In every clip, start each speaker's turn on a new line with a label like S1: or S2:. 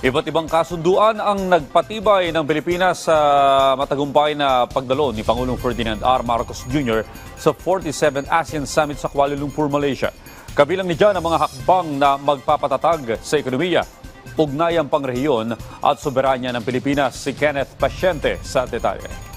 S1: Iba't ibang kasunduan ang nagpatibay ng Pilipinas sa matagumpay na pagdalo ni Pangulong Ferdinand R. Marcos Jr. sa 47th ASEAN Summit sa Kuala Lumpur, Malaysia. Kabilang ni ang mga hakbang na magpapatatag sa ekonomiya, ugnayang pangrehiyon at soberanya ng Pilipinas si Kenneth Pasyente sa detalye.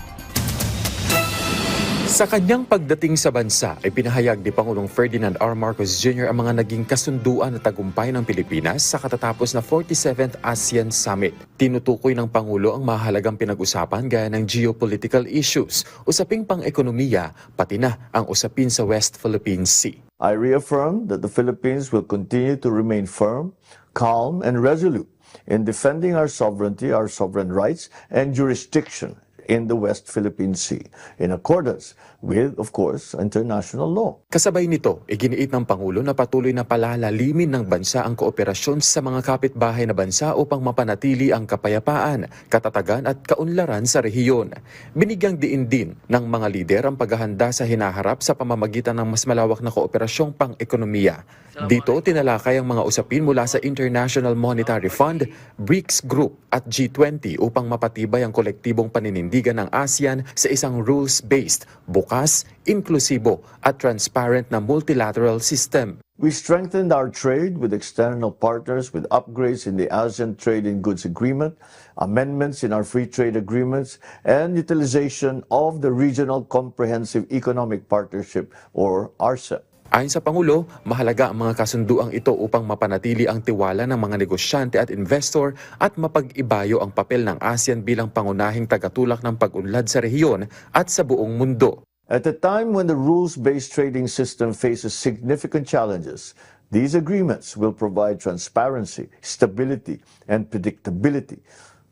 S2: Sa kanyang pagdating sa bansa ay pinahayag ni Pangulong Ferdinand R. Marcos Jr. ang mga naging kasunduan at tagumpay ng Pilipinas sa katatapos na 47th ASEAN Summit. Tinutukoy ng Pangulo ang mahalagang pinag-usapan gaya ng geopolitical issues, usaping pang-ekonomiya, pati na ang usapin sa West Philippine Sea.
S3: I reaffirm that the Philippines will continue to remain firm, calm, and resolute in defending our sovereignty, our sovereign rights, and jurisdiction in the West Philippine Sea, in accordance with, of course, international law.
S2: Kasabay nito, iginiit ng Pangulo na patuloy na palalalimin ng bansa ang kooperasyon sa mga kapitbahay na bansa upang mapanatili ang kapayapaan, katatagan at kaunlaran sa rehiyon. Binigyang diin din ng mga lider ang paghahanda sa hinaharap sa pamamagitan ng mas malawak na kooperasyong pang-ekonomiya. Dito, tinalakay ang mga usapin mula sa International Monetary Fund, BRICS Group at G20 upang mapatibay ang kolektibong paninindigan ng ASEAN sa isang rules-based, bukas, inklusibo at transparent na multilateral system.
S3: We strengthened our trade with external partners with upgrades in the ASEAN Trade in Goods Agreement, amendments in our free trade agreements, and utilization of the Regional Comprehensive Economic Partnership, or RCEP.
S2: Ayon sa Pangulo, mahalaga ang mga kasunduang ito upang mapanatili ang tiwala ng mga negosyante at investor at mapag-ibayo ang papel ng ASEAN bilang pangunahing tagatulak ng pag-unlad sa rehiyon at sa buong mundo.
S3: At a time when the rules-based trading system faces significant challenges, these agreements will provide transparency, stability, and predictability,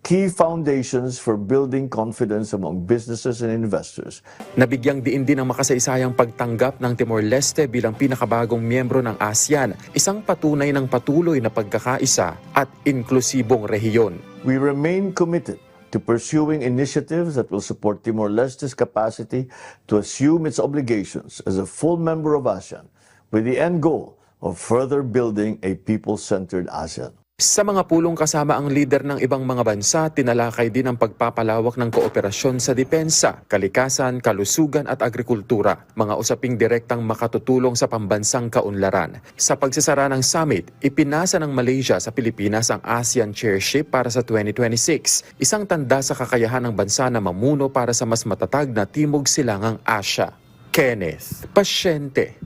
S3: key foundations for building confidence among businesses and investors.
S2: Nabigyang diin din ang makasaysayang pagtanggap ng Timor-Leste bilang pinakabagong miyembro ng ASEAN, isang patunay ng patuloy na pagkakaisa at inklusibong rehiyon.
S3: We remain committed to pursuing initiatives that will support Timor-Leste's capacity to assume its obligations as a full member of ASEAN, with the end goal of further building a people-centered ASEAN.
S2: Sa mga pulong kasama ang lider ng ibang mga bansa, tinalakay din ang pagpapalawak ng kooperasyon sa depensa, kalikasan, kalusugan at agrikultura, mga usaping direktang makatutulong sa pambansang kaunlaran. Sa pagsasara ng summit, ipinasa ng Malaysia sa Pilipinas ang ASEAN Chairship para sa 2026, isang tanda sa kakayahan ng bansa na mamuno para sa mas matatag na Timog Silangang Asya. Kenneth Pasyente,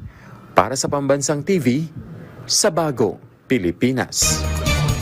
S2: para sa Pambansang TV, sa Bagong Pilipinas.